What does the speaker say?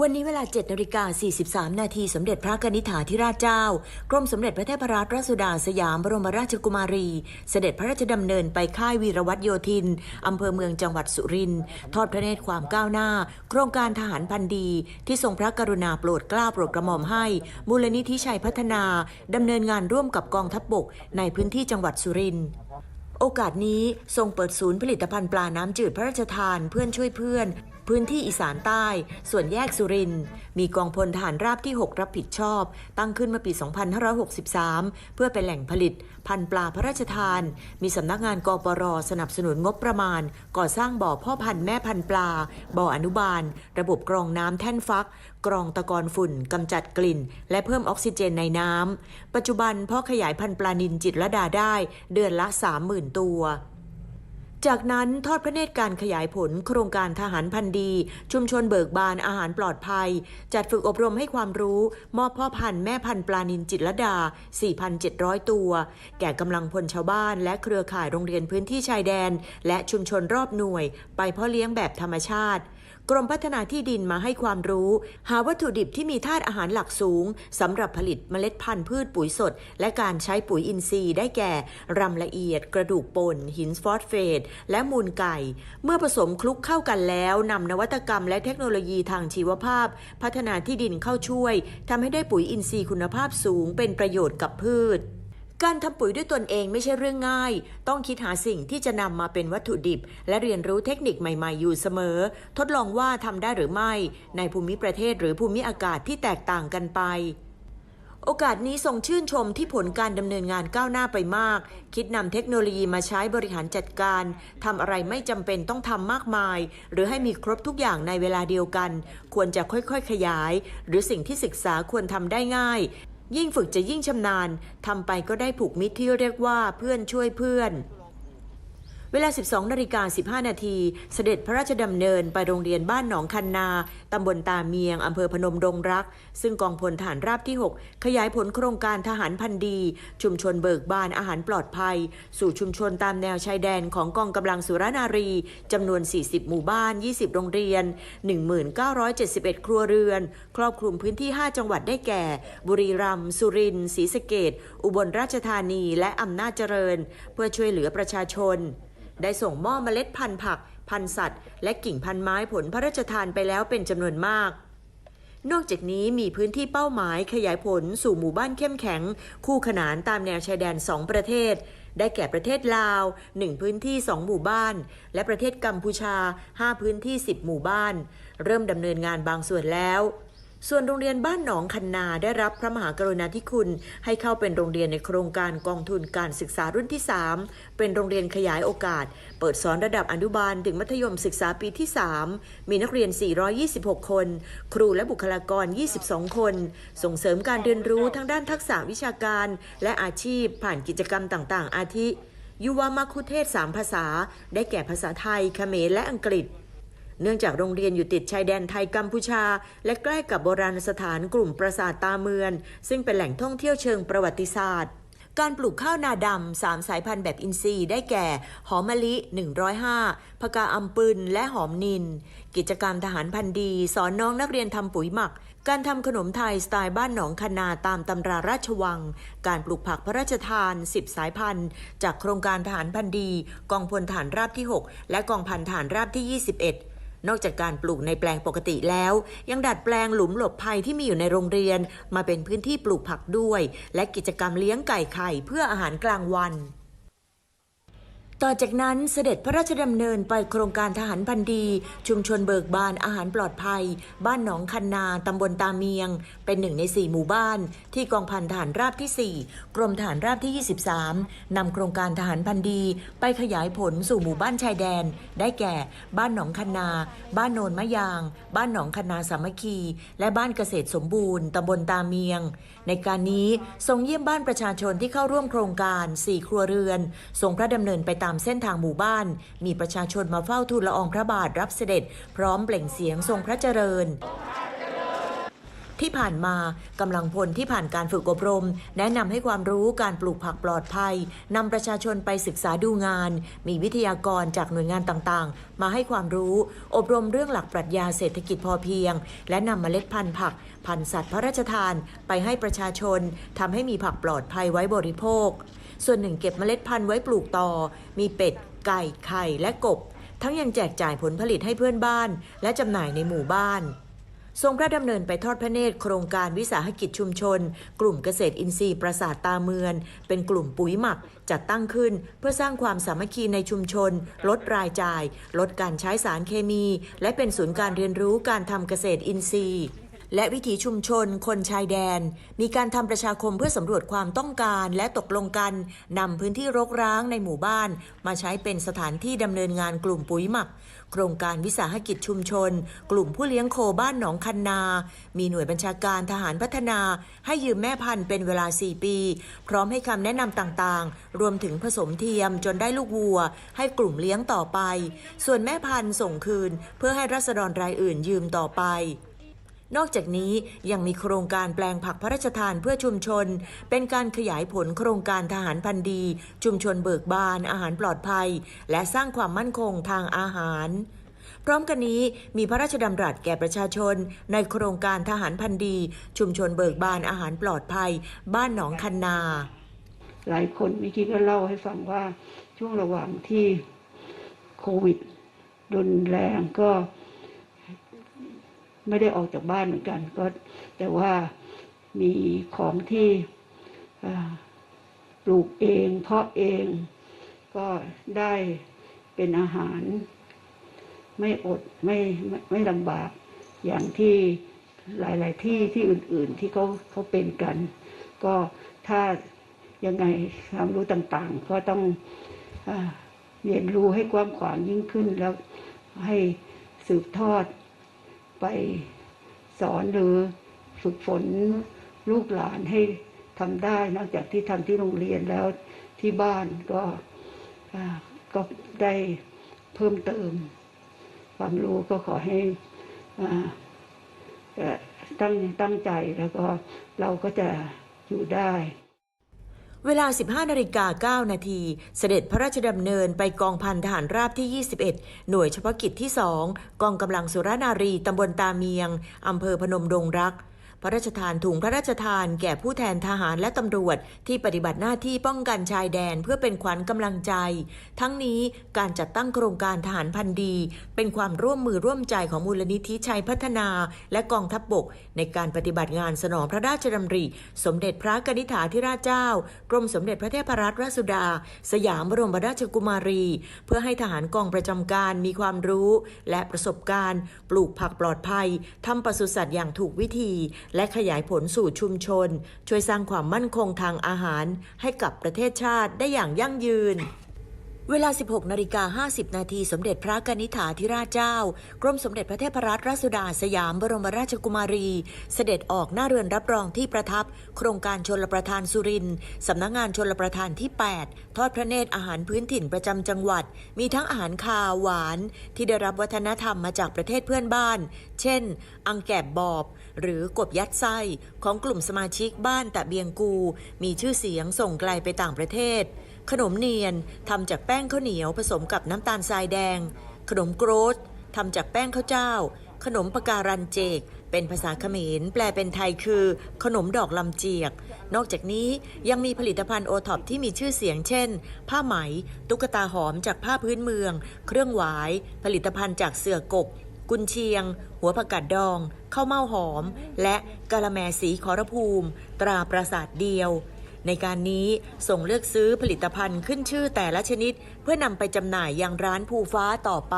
วันนี้เวลา7นาฬิกา43 นาทีสมเด็จพระนิษฐาธิราชเจ้า กรมสมเด็จพระเทพรัตนราชสุดาสยามบรมราชกุมารี เสด็จพระราชดำเนินไปค่ายวีรวัตโยธิน อำเภอเมืองจังหวัดสุรินทร์ทอดพระเนตรความก้าวหน้า โครงการทหารพันดี ที่ทรงพระกรุณาโปรดเกล้าโปรดกระหม่อมให้ มูลนิธิชัยพัฒนาดำเนินงานร่วมกับกองทัพบกในพื้นที่จังหวัดสุรินทร์โอกาสนี้ทรงเปิดศูนย์ผลิตภัณฑ์ปลาน้ำจืดพระราชทานเพื่อนช่วยเพื่อน พื้นที่อีสานใต้ ส่วนแยกสุรินมีกองพลทหารราบที่ 6 รับผิดชอบ ตั้งขึ้นเมื่อปี 2563 เพื่อเป็นแหล่งผลิต พันปลาพระราชทาน มีสำนักงานกปรสนับสนุนงบประมาณ ก่อสร้างบ่อพ่อพันธุ์แม่พันธุ์ปลา บ่ออนุบาล ระบบกรองน้ำแท่นฟัก กรองตะกอนฝุ่นกำจัดกลิ่น และเพิ่มออกซิเจนในน้ำปัจจุบันเพ่อขยายพันธุ์ปลานินจิตรดาได้ เดือนละ 30,000 ตัว จากนั้นทอดพระเนตรการขยายผลโครงการทหารพันธ์ดี ชุมชนเบิกบานอาหารปลอดภัย จัดฝึกอบรมให้ความรู้ มอบพ่อพันธุ์แม่พันธุ์ปลานินจิตรดา 4,700 ตัว แก่กำลังพลชาวบ้านและเครือข่ายโรงเรียนพื้นที่ชายแดน และชุมชนรอบหน่วย ไปพ่อเลี้ยงแบบธรรมชาติ กรมพัฒนาที่ดินมาให้ความรู้ หาวัตถุดิบที่มีธาตุอาหารหลักสูงสำหรับผลิตเมล็ดพันธุ์พืชปุ๋ยสด และการใช้ปุ๋ยอินทรีย์ได้แก่ รำละเอียด กระดูกป่น หินฟอสเฟต และมูลไก่ เมื่อผสมคลุกเข้ากันแล้วนำนวัตกรรมและเทคโนโลยีทางชีวภาพ พัฒนาที่ดินเข้าช่วยทำให้ได้ปุ๋ยอินทรีย์คุณภาพสูง เป็นประโยชน์กับพืช การทำปุ๋ยด้วยตนเองไม่ใช่เรื่องง่าย ต้องคิดหาสิ่งที่จะนำมาเป็นวัตถุดิบ และเรียนรู้เทคนิคใหม่ ๆ อยู่เสมอ ทดลองว่าทำได้หรือไม่ ในภูมิประเทศหรือภูมิอากาศที่แตกต่างกันไป โอกาสนี้ทรงชื่นชมที่ผลการดำเนินงานก้าวหน้าไปมาก คิดนำเทคโนโลยีมาใช้บริหารจัดการทำอะไรไม่จำเป็นต้องทำมากมาย หรือให้มีครบทุกอย่างในเวลาเดียวกัน ควรจะค่อยๆ ขยาย หรือสิ่งที่ศึกษาควรทำได้ง่าย ยิ่งฝึกจะยิ่งชำนาญทำไปก็ได้ผูกมิตรที่เรียกว่าเพื่อนช่วยเพื่อน เวลา 12นาฬิกา15 นาที เสด็จพระราชดำเนินไปโรงเรียนบ้านหนองคันนา ตำบลตาเมียง อำเภอพนมดงรัก ซึ่งกองพลฐานราบที่ 6 ขยายผลโครงการทหารพันธ์ดี ชุมชนเบิกบานอาหารปลอดภัย สู่ชุมชนตามแนวชายแดนของกองกำลังสุรนารีจำนวน 40 หมู่บ้าน 20 โรงเรียน 1971 ครัวเรือน ครอบคลุมพื้นที่ 5 จังหวัดได้แก่ บุรีรัมย์สุรินทร์ศรีสะเกษอุบลราชธานีและอำนาจเจริญ เพื่อช่วยเหลือประชาชน ได้ส่งมอบเมล็ดพันธุ์ผัก พันธุ์สัตว์ และกิ่งพันธุ์ไม้ผลพระราชทานไปแล้วเป็นจำนวนมาก นอกจากนี้มีพื้นที่เป้าหมายขยายผลสู่หมู่บ้านเข้มแข็ง คู่ขนานตามแนวชายแดน 2 ประเทศ ได้แก่ประเทศลาว 1 พื้นที่ 2 หมู่บ้าน และประเทศกัมพูชา 5 พื้นที่ 10 หมู่บ้าน เริ่มดำเนินงานบางส่วนแล้ว ส่วนโรงเรียนบ้านหนองคันนาได้รับพระมหากรุณาธิคุณ ให้เข้าเป็นโรงเรียนในโครงการกองทุนการศึกษารุ่นที่ 3 เป็นโรงเรียนขยายโอกาส เปิดสอนระดับอนุบาลถึงมัธยมศึกษาปีที่ 3 มีนักเรียน 426 คน ครูและบุคลากร 22 คน ส่งเสริมการเรียนรู้ทั้งด้านทักษะวิชาการ และอาชีพผ่านกิจกรรมต่าง ๆ อาทิยุวามัคคุเทศก์สามภาษา ได้แก่ภาษาไทยเขมรและอังกฤษ เนื่องจากโรงเรียนอยู่ติดชายแดนไทยกัมพูชา และใกล้กับโบราณสถานกลุ่มปราสาทตาเมือน ซึ่งเป็นแหล่งท่องเที่ยวเชิงประวัติศาสตร์การปลูกข้าวนาดำสามสายพันธุ์แบบอินทรีย์ได้แก่ หอมมะลิ 105พกาอัมปืนและหอมนิน กิจกรรมทหารพันธุ์ดี สอนน้องนักเรียนทำปุ๋ยหมัก การทำขนมไทยสไตล์บ้านหนองคนาตามตำราราชวัง การปลูกผักพระราชทาน 10 สายพันธุ์ จากโครงการทหารพันธุ์ดี กองพลฐานราบที่ 6 และกองพันฐานราบที่ 21 นอกจากการปลูกในแปลงปกติแล้ว ยังดัดแปลงหลุมหลบภัยที่มีอยู่ในโรงเรียน มาเป็นพื้นที่ปลูกผักด้วย และกิจกรรมเลี้ยงไก่ไข่เพื่ออาหารกลางวัน ต่อจากนั้นเสด็จพระราชดำเนินไปโครงการทหารพันธีชุมชนเบิกบานอาหารปลอดภัย บ้านหนองคันนาตำบลตาเมียง เป็นหนึ่งในสี่หมู่บ้าน ที่กองพันทหารราบที่ 4 กรมทหารราบที่ 23นำโครงการทหารพันธีไปขยายผลสู่หมู่บ้านชายแดน ได้แก่ บ้านหนองคันนา บ้านโนนมะยาง บ้านหนองคันนาสามัคคี และบ้านเกษตรสมบูรณ์ตำบลตาเมียงในการนี้ทรงเยี่ยมบ้านประชาชนที่เข้าร่วมโครงการ 4 ครัวเรือนทรงพระดำเนินไปตามเส้นทางหมู่บ้าน มีประชาชนมาเฝ้าทูลละอองพระบาทรับเสด็จ พร้อมเปล่งเสียงทรงพระเจริญ ที่ผ่านมากำลังพลที่ผ่านการฝึกอบรม แนะนำให้ความรู้การปลูกผักปลอดภัยนำประชาชนไปศึกษาดูงาน มีวิทยากรจากหน่วยงานต่างๆ มาให้ความรู้ อบรมเรื่องหลักปรัชญาเศรษฐกิจพอเพียง และนำเมล็ดพันธุ์ผัก พันธุ์สัตว์พระราชทาน ไปให้ประชาชนทำให้มีผักปลอดภัยไว้บริโภค ส่วนหนึ่งเก็บเมล็ดพันธุ์ไว้ปลูกต่อ มีเป็ด ไก่ ไข่ และกบ ทั้งยังแจกจ่ายผลผลิตให้เพื่อนบ้าน และจำหน่ายในหมู่บ้าน ทรงพระดำเนินไปทอดพระเนตรโครงการวิสาหกิจชุมชน กลุ่มเกษตรอินทรีย์ประสาทตาเมือนเป็นกลุ่มปุ๋ยหมักจัดตั้งขึ้น เพื่อสร้างความสามัคคีในชุมชน ลดรายจ่าย ลดการใช้สารเคมี และเป็นศูนย์การเรียนรู้การทำเกษตรอินทรีย์ และวิถีชุมชน คนชายแดน มีการทำประชาคมเพื่อสำรวจความต้องการและตกลงกันนำพื้นที่รกร้างในหมู่บ้าน มาใช้เป็นสถานที่ดำเนินงานกลุ่มปุ๋ยหมัก โครงการวิสาหกิจชุมชน กลุ่มผู้เลี้ยงโคบ้านหนองคันนา มีหน่วยบัญชาการทหารพัฒนา ให้ยืมแม่พันธุ์เป็นเวลา 4 ปี พร้อมให้คำแนะนำต่างๆ รวมถึงผสมเทียมจนได้ลูกวัว ให้กลุ่มเลี้ยงต่อไป ส่วนแม่พันธุ์ส่งคืน เพื่อให้รัษฎรรายอื่นยืมต่อไป นอกจากนี้ยังมีโครงการแปลงผักพระราชทานเพื่อชุมชน เป็นการขยายผลโครงการทหารพันธีชุมชนเบิกบานอาหารปลอดภัย และสร้างความมั่นคงทางอาหารพร้อมกันนี้มีพระราชดำรัสแก่ประชาชน ในโครงการทหารพันธีชุมชนเบิกบานอาหารปลอดภัย บ้านหนองคันนา หลายคนมื่อกี้ก็เล่าให้ฟังว่าช่วงระหว่างที่โควิดรุนแรงก็ ไม่ได้ออกจากบ้านเหมือนกัน ก็แต่ว่ามีของที่ปลูกเองเพาะเองก็ได้เป็นอาหาร ไม่อดไม่ไม่ไม่ลำบากอย่างที่หลาย ๆ ที่ที่อื่น ๆ ที่เขาเขาเป็นกัน ก็ถ้ายังไงความรู้ต่าง ๆ ก็ต้องอเรียนรู้ให้กว้างขวางยิ่งขึ้นแล้วให้สืบทอด ไปสอนหรือฝึกฝนลูกหลานให้ทำได้นอกจากที่ทำที่โรงเรียนแล้วที่บ้านก็ก็ได้เพิ่มเติม ความรู้ก็ขอให้อ่าเอ่อตั้งตั้งใจแล้วก็เราก็จะอยู่ได้ เวลา 15นาฬิกา9นาที เสด็จพระราชดำเนินไปกองพันทหารราบที่ 21 หน่วยเฉพาะกิจที่ 2 กองกำลังสุรนารีตำบลตาเมียงอำเภอพนมดงรัก พระราชทานถุงพระราชทานแก่ผู้แทนทหารและตำรวจ ที่ปฏิบัติหน้าที่ป้องกันชายแดนเพื่อเป็นขวัญกำลังใจ ทั้งนี้การจัดตั้งโครงการทหารพันธ์ดี เป็นความร่วมมือร่วมใจของมูลนิธิชัยพัฒนา และกองทัพบบก ในการปฏิบัติงานสนองพระราชดำริ สมเด็จพระกนิษฐาธิราชเจ้า กรมสมเด็จพระเทพรัตนราชสุดา สยามบรมราชกุมารี เพื่อให้ทหารกองประจำการมีความรู้ และประสบการณ์ ปลูกผักปลอดภัยทำปศุสัตว์อย่างถูกวิธีและขยายผลสู่ชุมชน ช่วยสร้างความมั่นคงทางอาหาร ให้กับประเทศชาติได้อย่างยั่งยืน เวลา 16 นาฬิกา 50 นาที สมเด็จพระกนิษฐาธิราชเจ้า กรมสมเด็จพระเทพรัตนราชสุดาสยามบรมราชกุมารี เสด็จออกหน้าเรือนรับรองที่ประทับ โครงการชนลประทานสุริน สำนักงานชนลประทานที่ 8 ทอดพระเนตรอาหารพื้นถิ่นประจำจังหวัด มีทั้งอาหารคาว หวาน ที่ได้รับวัฒนธรรมมาจากประเทศเพื่อนบ้าน เช่น อังแกบบอบ หรือกบยัดไส้ของกลุ่มสมาชิกบ้านตะเบียงกู มีชื่อเสียงส่งไกลไปต่างประเทศ ขนมเนียนทำจากแป้งข้าวเหนียวผสมกับน้ำตาลทรายแดง ขนมโกรธทำจากแป้งข้าวเจ้า ขนมปะการันเจก เป็นภาษาเขมร แปลเป็นไทยคือ ขนมดอกลำเจียก นอกจากนี้ยังมีผลิตภัณฑ์โอท็อปที่มีชื่อเสียงเช่น ผ้าไหม ตุ๊กตาหอมจากผ้าพื้นเมือง เครื่องหวาย ผลิตภัณฑ์จากเสือกก กุนเชียง หัวผักกาดดองข้าวเม่าหอม และกะละแมสีขอรภูมิ ตราปราสาทเดียว ในการนี้ส่งเลือกซื้อผลิตภัณฑ์ขึ้นชื่อแต่ละชนิด เพื่อนำไปจำหน่ายยังร้านภูฟ้าต่อไป